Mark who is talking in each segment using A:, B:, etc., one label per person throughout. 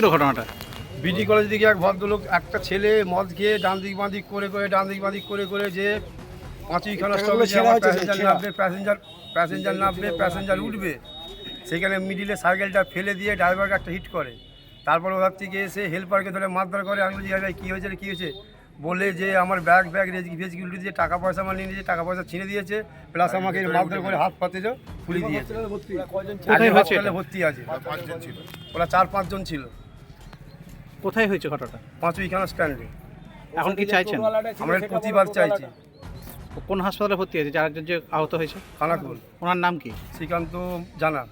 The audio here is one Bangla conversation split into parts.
A: ছিল ঘটনাটা?
B: বিডি কলেজ দিকে এক ভদ্রলোক একটা ছেলে মদ খেয়ে ডান দিক বাঁ দিক করে করে ডান দিক বাঁ দিক করে করে যে পাঁচইখানা আমার প্যাসেঞ্জার নামবে প্যাসেঞ্জার প্যাসেঞ্জার নামবে প্যাসেঞ্জার উঠবে। সেখানে মিডিলে সাইকেলটা ফেলে দিয়ে ড্রাইভারকে একটা হিট করে। তারপর ওখান থেকে এসে হেল্পারকে ধরে মারধর করে আমি বলছি ভাই কী হয়েছে কী হয়েছে? বলে যে আমার ব্যাগ ব্যাগ ভেজ উল্টে দিয়ে টাকা পয়সা আমার নিয়ে নিয়েছে টাকা পয়সা ছিঁড়ে দিয়েছে প্লাস আমাকে মারধর করে হাত পাতে যে খুলে দিয়েছে। ভর্তি আছে। ওরা চার পাঁচজন ছিল।
A: কোথায় হয়েছে ঘটনাটা?
B: পাঁচইখানা স্ট্যান্ডে।
A: এখন কি চাইছেন?
B: আমরা প্রতিবাদ চাইছি।
A: কোন হাসপাতালে ভর্তি আছে যারা যে আহত হয়েছে?
B: খানাকুল।
A: ওনার নাম কি?
B: শ্রীকান্ত জানা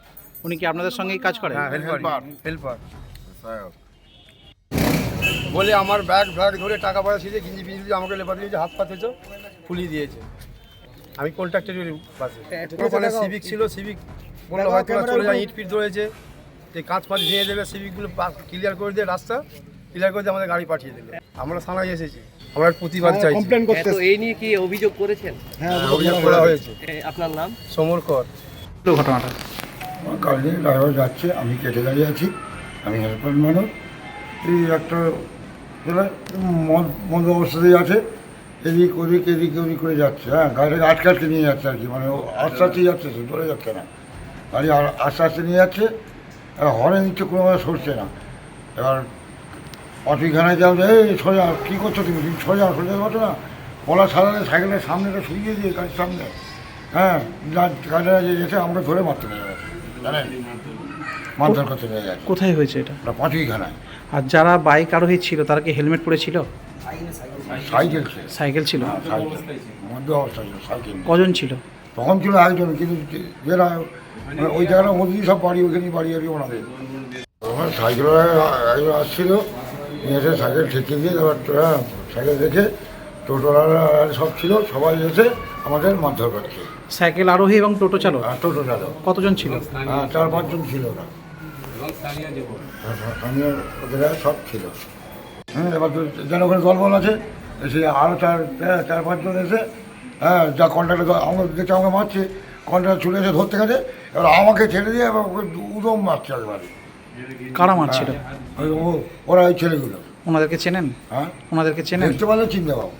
A: উনি কি আপনাদের সঙ্গেই কাজ করেন?
B: হ্যাঁ হেল্পার। হেল্পার। বলে আমার ব্যাগ ব্যাগ ধরে টাকা পয়সা ছিঁড়ে গিঞ্জি ফিঞ্জি দিয়ে আমাকে লেবার দিয়েছে হাত পাতেছ ফুলিয়ে দিয়েছে। আমি কন্ট্রাক্টরের পাশে ওখানে সিভিক ছিল সিভিক বলল হয়তো চলে যায় ইট ফিট ধরেছে। যে কাঁচ ফাঁচ ভেঙে দেবে সিভিকগুলো ক্লিয়ার করে দিয়ে রাস্তা ক্লিয়ার করে দিয়ে আমাদের গাড়ি পাঠিয়ে দেবে। আমরা থানায় এসেছি। আমরা প্রতিবাদ চাইছি।
C: তো এই নিয়ে কি অভিযোগ করেছেন?
B: হ্যাঁ, অভিযোগ করা হয়েছে।
C: আপনার নাম?
B: সমর কর।
A: ঘটনাটা?
D: কালকে ড্রাইভার যাচ্ছে আমি কেটে দাঁড়িয়ে আছি। আমি হেল্পার মানুষ। এই একটা মদ মদ অবস্থাতেই আছে। এদিক ওদিক এদিক ওদিক করে যাচ্ছে। হ্যাঁ গাড়িটাকে আটকে আটকে নিয়ে যাচ্ছে আর কি। মানে আস্তে আস্তে যাচ্ছে সে ধরে যাচ্ছে না। গাড়ি আর আস্তে আস্তে নিয়ে যাচ্ছে। এবার হরে নিচ্ছে কোনোভাবে সরছে না। এবার অটিখানায় যাও যে এই সোজা কী করছ তুমি? তুমি সোজা সোজা করছ না? বলা সারালে সাইকেলের সামনেটা সরিয়ে দিয়ে গাড়ির সামনে। হ্যাঁ গাড়িটা যে এসে আমরা ধরে মারতে যাচ্ছে জানেন? মারধর করতে নিয়ে যাচ্ছে
A: কোথায় হয়েছে এটা?
D: ওটা পাঁচইখানায়
A: আর যারা বাইক আরোহী ছিল তারা কি হেলমেট পরেছিল?
D: সাইকেল
A: সাইকেল ছিল?
D: হ্যাঁ, সাইকেল। মধ্য অবস্থা ছিল সাইকেল
A: কজন ছিল?
D: তখন ছিল একজন কিন্তু যে- যারা মানে ওই জায়গাটার মধ্যেই সব বাড়ি ওখানেই বাড়ি আর কি ওনাদের ওখানে সাইকেল একজন আসছিল এসে সাইকেল ঠেকিয়ে দিয়ে তারপর হ্যাঁ, সাইকেল রেখে টোটোরা সব ছিল সবাই এসে আমাদের মারধর করছে।
A: সাইকেল আরোহী এবং টোটো চালক?
D: আর টোটো চালক।
A: কতজন ছিল?
D: হ্যাঁ চার পাঁচজন ছিল ওরা। হ্যাঁ, স্থানীয় ওদের সব ছিল। হ্যাঁ এবার যেন ওখানে দলবল আছে এসে আরও চার হ্যাঁ, চার পাঁচজন এসে হ্যাঁ যা কন্ট্রাক্টর আমাকে দেখে আমাকে মারছে কন্ট্রাক্টর ছুটে এসে ধরতে গেছে এবার আমাকে ছেড়ে দিয়ে এবার ওকে উদম মারছে একবারে।
A: কারা মারছিল?
D: ওই ও- ওরা ওই ছেলেগুলো।
A: ওনাদেরকে চেনেন?
D: হ্যাঁ।
A: ওনাদেরকে চেনেন?
D: দেখতে পারলে চিনতে পাবো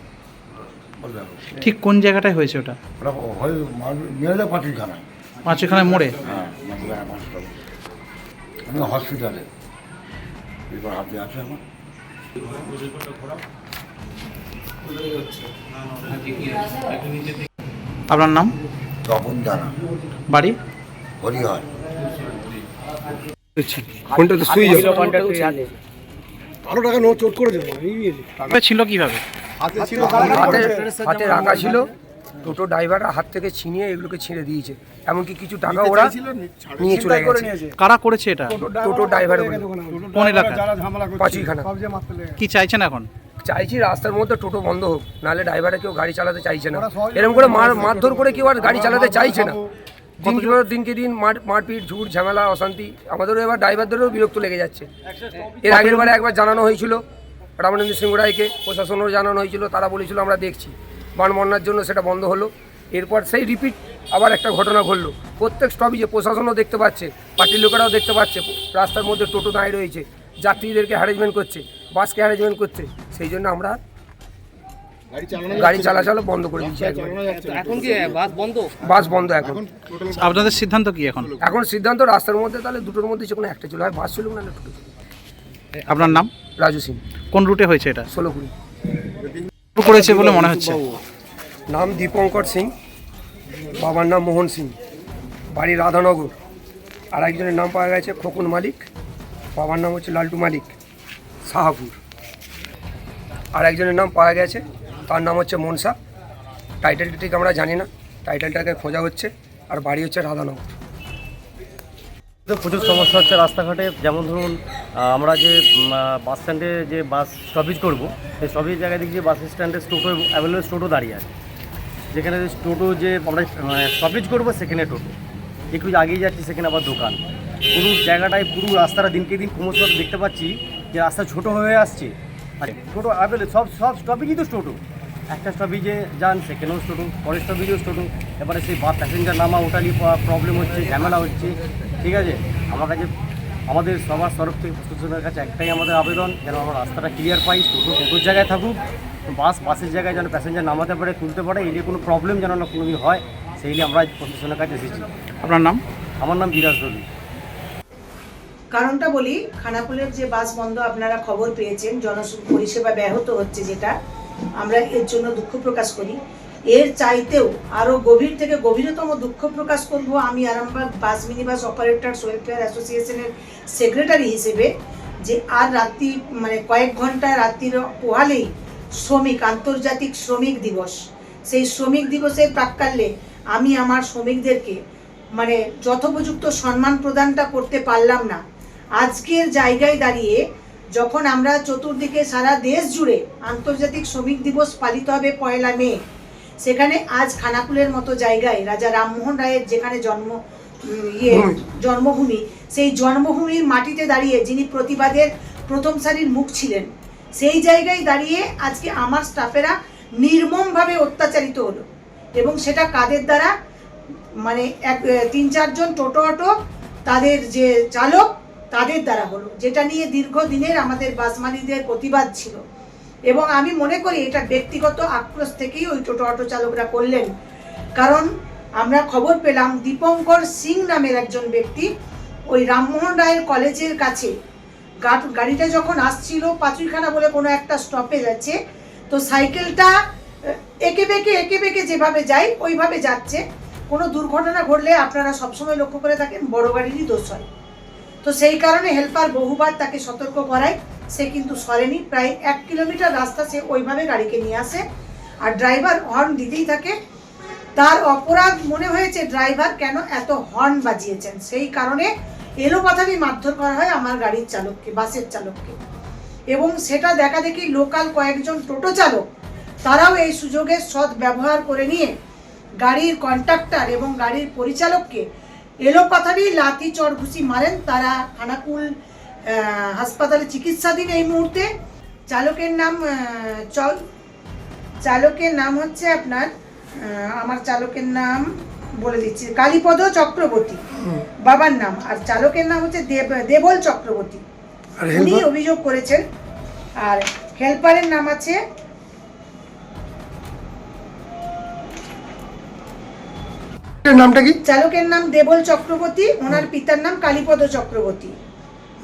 D: বলতে।
A: ঠিক কোন জায়গাটায় হয়েছে ওটা?
D: ওরা হয় মার- মেরে দেয় পাঁচিলখানায়
A: পাঁচখানে মোড়ে
D: হ্যাঁ আমি হসপিটালে এবার হাতে আছে আমার।
A: আপনার নাম?
D: তপন দানা।
A: বাড়ি?
D: হরিহর।
A: তবে ছিল কীভাবে?
B: হাতে ছিল
E: হাতে হাতে রাখা ছিল। টোটো ড্রাইভাররা হাত থেকে ছিনিয়ে এগুলোকে ছিঁড়ে দিয়েছে। এমনকি কিছু টাকা ওরা নিয়ে চলে গেছে।
A: কারা করেছে এটা?
E: টোটো ড্রাইভার
A: কোন এলাকা
B: মারতে লেগে
A: কি চাইছেন এখন?
E: চাইছি রাস্তার মধ্যে টোটো বন্ধ হোক নাহলে ড্রাইভাররা কেউ গাড়ি চালাতে চাইছে না। এরকম করে মার মারধর করে কেউ আর গাড়ি চালাতে চাইছে না। দিনকে দিনকে দিন মার মারপিট ঝুট ঝামেলা অশান্তি আমাদেরও এবার ড্রাইভারদেরও বিরক্ত লেগে যাচ্ছে। এর আগের বারে একবার জানানো হয়েছিল রামানন্দ সিংহ রায়কে প্রশাসনেরও জানানো হয়েছিল তারা বলেছিল আমরা দেখছি। বান বন্যার জন্য সেটা বন্ধ হলো। এরপর সেই রিপিট আবার একটা ঘটনা ঘটলো। প্রত্যেক স্টপেজে প্রশাসনও দেখতে পাচ্ছে পার্টির লোকেরাও দেখতে পাচ্ছে রাস্তার মধ্যে টোটো দাঁড়িয়ে রয়েছে যাত্রীদেরকে হ্যারেজমেন্ট করছে। বাসকে অ্যারেঞ্জমেন্ট করছে সেই জন্য আমরা গাড়ি চালাচল বন্ধ করে দিচ্ছি একবারে।
C: এখন কি বাস বন্ধ?
E: বাস বন্ধ এখন।
A: আপনাদের সিদ্ধান্ত কি এখন?
E: এখন সিদ্ধান্ত রাস্তার মধ্যে তাহলে দুটোর মধ্যে যে কোনো একটা চলে হয়। বাস চলুক না টোটো।
A: আপনার নাম?
E: রাজু সিং।
A: কোন রুটে হয়েছে এটা?
E: ষোলো কুড়ি।
A: করেছে বলে মনে হচ্ছে।
E: নাম দীপঙ্কর সিং বাবার নাম মোহন সিং। বাড়ি রাধানগর। আর একজনের নাম পাওয়া গেছে খোকন মালিক বাবার নাম হচ্ছে লালটু মালিক। শাহাপুর আর একজনের নাম পাওয়া গেছে, তার নাম হচ্ছে মনসা। টাইটেলটা ঠিক আমরা জানি না টাইটেলটাকে খোঁজা হচ্ছে, আর বাড়ি হচ্ছে রাধানগর।
F: প্রচুর সমস্যা হচ্ছে রাস্তাঘাটে, যেমন ধরুন আমরা যে বাস স্ট্যান্ডে যে বাস স্টপেজ করব, সেই স্টপেজ জায়গায় দেখি যে বাস স্ট্যান্ডে টোটো অ্যাভেলেবল টোটো দাঁড়িয়ে আছে। যেখানে টোটো যে আমরা স্টপেজ করব, সেখানে টোটো। একটু আগিয়ে যাচ্ছি, সেখানে আবার দোকান। পুরো জায়গাটায়, পুরো রাস্তাটা দিনকে দিন ক্রমশ দেখতে পাচ্ছি যে রাস্তা ছোট হয়ে আসছে আর টোটো অ্যাভেলেবল সব সব স্টপেজই তো টোটো। একটা স্টপেজে যান সেখানেও টোটো পরের স্টপেজেও টোটো। এবারে সেই বা প্যাসেঞ্জার নামা ওটা নিয়ে প্রবলেম হচ্ছে ঝামেলা হচ্ছে ঠিক আছে? আমার কাছে আমাদের সবার তরফ থেকে প্রশাসনের কাছে একটাই আমাদের আবেদন যেন আমরা রাস্তাটা ক্লিয়ার পাই টোটো টোটোর জায়গায় থাকুক বাস বাসের জায়গায় যেন প্যাসেঞ্জার নামাতে পারে তুলতে পারে এই নিয়ে কোনো প্রবলেম যেন না কোনোদিন হয় সেই নিয়ে আমরা প্রশাসনের কাছে এসেছি।
A: আপনার নাম?
F: আমার নাম বিরাজ দলি
G: কারণটা বলি খানাকুলের যে বাস বন্ধ আপনারা খবর পেয়েছেন জন পরিষেবা ব্যাহত হচ্ছে যেটা, আমরা এর জন্য দুঃখ প্রকাশ করি। এর চাইতেও আরও গভীর থেকে গভীরতম দুঃখ প্রকাশ করব আমি Arambagh bus mini bus operators welfare অ্যাসোসিয়েশনের সেক্রেটারি হিসেবে, যে আর রাত্রি মানে কয়েক ঘণ্টা রাত্রির পোহালেই শ্রমিক, আন্তর্জাতিক শ্রমিক দিবস। সেই শ্রমিক দিবসের প্রাক্কালে আমি আমার শ্রমিকদেরকে মানে যথোপযুক্ত সম্মান প্রদানটা করতে পারলাম না। আজকের জায়গায় দাঁড়িয়ে যখন আমরা চতুর্দিকে সারা দেশ জুড়ে আন্তর্জাতিক শ্রমিক দিবস পালিত হবে পয়লা মে সেখানে আজ খানাকুলের মতো জায়গায় রাজা রামমোহন রায়ের যেখানে জন্ম ইয়ে জন্মভূমি সেই জন্মভূমির মাটিতে দাঁড়িয়ে যিনি প্রতিবাদের প্রথম সারির মুখ ছিলেন সেই জায়গায় দাঁড়িয়ে আজকে আমার স্টাফেরা নির্মমভাবে অত্যাচারিত হলো এবং সেটা কাদের দ্বারা মানে এক তিন চারজন টোটো অটো তাদের যে চালক তাদের দ্বারা হলো। যেটা নিয়ে দীর্ঘদিনের আমাদের বাস মালিকদের প্রতিবাদ ছিল। এবং আমি মনে করি এটা ব্যক্তিগত আক্রোশ থেকেই ওই টোটো অটো চালকরা করলেন। কারণ আমরা খবর পেলাম দীপঙ্কর সিং নামের একজন ব্যক্তি ওই রামমোহন রায়ের কলেজের কাছে। গাড়িটা যখন আসছিল পাঁচুইখানা বলে কোনো একটা স্টপে যাচ্ছে তো সাইকেলটা একে বেঁকে, এঁকে বেঁকে যেভাবে যায়, ওইভাবে যাচ্ছে। কোনো দুর্ঘটনা ঘটলে আপনারা সবসময় লক্ষ্য করে থাকেন, বড় গাড়িরই দোষ হয়। তো সেই কারণে হেল্পার বহুবার তাকে সতর্ক করায়। সে কিন্তু সরেনি। প্রায় এক কিলোমিটার রাস্তা সে ওইভাবে গাড়িকে নিয়ে আসে। আর ড্রাইভার হর্ন দিতেই থাকে। তার অপরাধ মনে হয়েছে, ড্রাইভার কেন এত হর্ন বাজিয়েছেন? সেই কারণে এলোপাথারি মারধর করা হয় আমার গাড়ির চালককে, বাসের চালককে। এবং সেটা দেখা দেখি লোকাল কয়েকজন টোটো চালক, তারাও এই সুযোগের সৎ ব্যবহার করে নিয়ে গাড়ির কন্ট্রাক্টর এবং গাড়ির পরিচালককে এলোপাথারি লাথি চড় ঘুষি মারেন। তারা খানাকুল হাসপাতালে চিকিৎসাধীন এই মুহূর্তে। চালকের নাম চল। চালকের নাম হচ্ছে আপনার আমার চালকের নাম বলে দিচ্ছি কালীপদ চক্রবর্তী। বাবার নাম। আর চালকের নাম হচ্ছে দেব দেবল চক্রবর্তী। উনি অভিযোগ করেছেন। আর হেল্পারের নাম আছে
H: নামটা কি?
G: চালকের নাম দেবল চক্রবর্তী ওনার পিতার নাম কালীপদ চক্রবর্তী।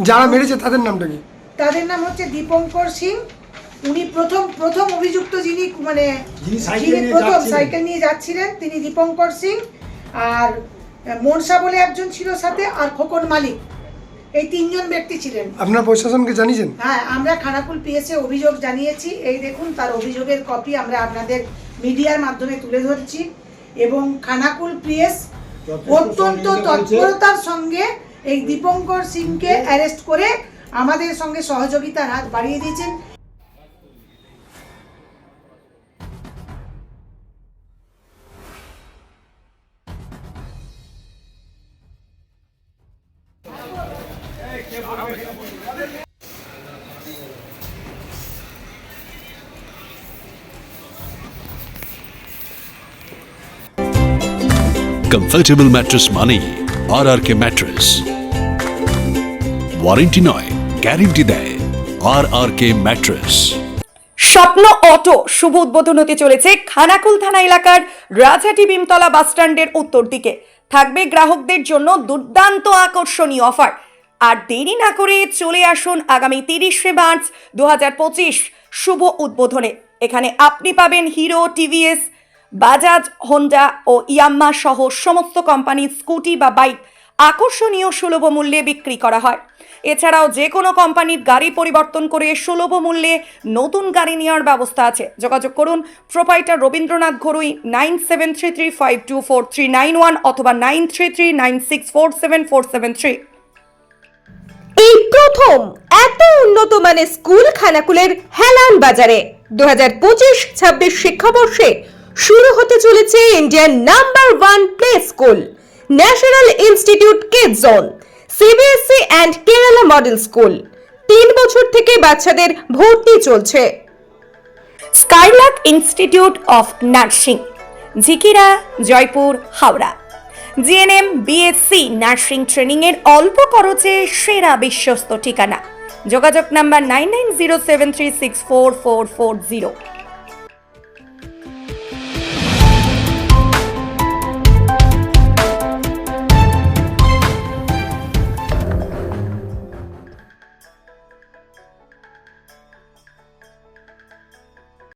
H: যারা মেরেছে তাদের নামটা কি?
G: তাদের নাম হচ্ছে দীপঙ্কর সিং। উনি প্রথম প্রথম অভিযুক্ত যিনি মানে যিনি প্রথম সাইকেল নিয়ে যাচ্ছিলেন তিনি দীপঙ্কর সিং। আর মনসা বলে একজন ছিল সাথে আর খোকন মালিক। এই তিনজন ব্যক্তি ছিলেন।
H: আপনার প্রশাসনকে জানিয়েছেন?
G: হ্যাঁ আমরা খানাকুল পিএসএ অভিযোগ জানিয়েছি। এই দেখুন তার অভিযোগের কপি আমরা আপনাদের মিডিয়ার মাধ্যমে তুলে ধরছি। এবং খানাকুল পিএস অত্যন্ত তৎপরতার সঙ্গে এই দীপঙ্কর সিংকে অ্যারেস্ট করে আমাদের সঙ্গে সহযোগিতার হাত বাড়িয়ে দিয়েছেন।
I: কমফর্টেবল ম্যাট্রেস মানেই R R K mattress warranty নয় গ্যারেন্টি দেয়। আর আর কে ম্যাট্রেস
J: স্বপ্ন অটো, শুভ উদ্বোধন হতে চলেছে খানাকুল থানা এলাকার রাজহাটি ভীমতলা বাসস্ট্যান্ডের উত্তর দিকে। থাকবে গ্রাহকদের জন্য দুর্দান্ত আকর্ষণীয় অফার। আর দেরি না করে চলে আসুন আগামী তিরিশে মার্চ দু হাজার পঁচিশ শুভ উদ্বোধনে। এখানে আপনি পাবেন হিরো, টিভিএস বাজাজ, হোন্ডা ও ইয়াম্মা সহ সমস্ত কোম্পানির স্কুটি বা বাইক আকর্ষণীয় সুলভ মূল্যে বিক্রি করা হয়। এছাড়াও যে কোনো কোম্পানির গাড়ি পরিবর্তন করে সুলভ মূল্যে নতুন গাড়ি নেওয়ার ব্যবস্থা আছে। যোগাযোগ করুন proprietor Rabindranath Ghorui nine seven three three five two four three nine one অথবা nine three three nine six four seven four seven three.
K: এই প্রথম এত উন্নত মানের স্কুল খানাকুলের হেলান বাজারে। দু হাজার পঁচিশ ছাব্বিশ শিক্ষাবর্ষে শুরু হতে চলেছে Indian number one play school, national institute kid zone CBSE and Kerala model school. তিন বছর থেকে বাচ্চাদের ভর্তি চলছে।
J: Skylark institute of nursing, Jhikira, Jaipur, Howrah. GNM BSc nursing ট্রেনিংয়ের অল্প খরচে সেরা বিশ্বস্ত ঠিকানা। যোগাযোগ number nine nine zero seven three six four four four zero.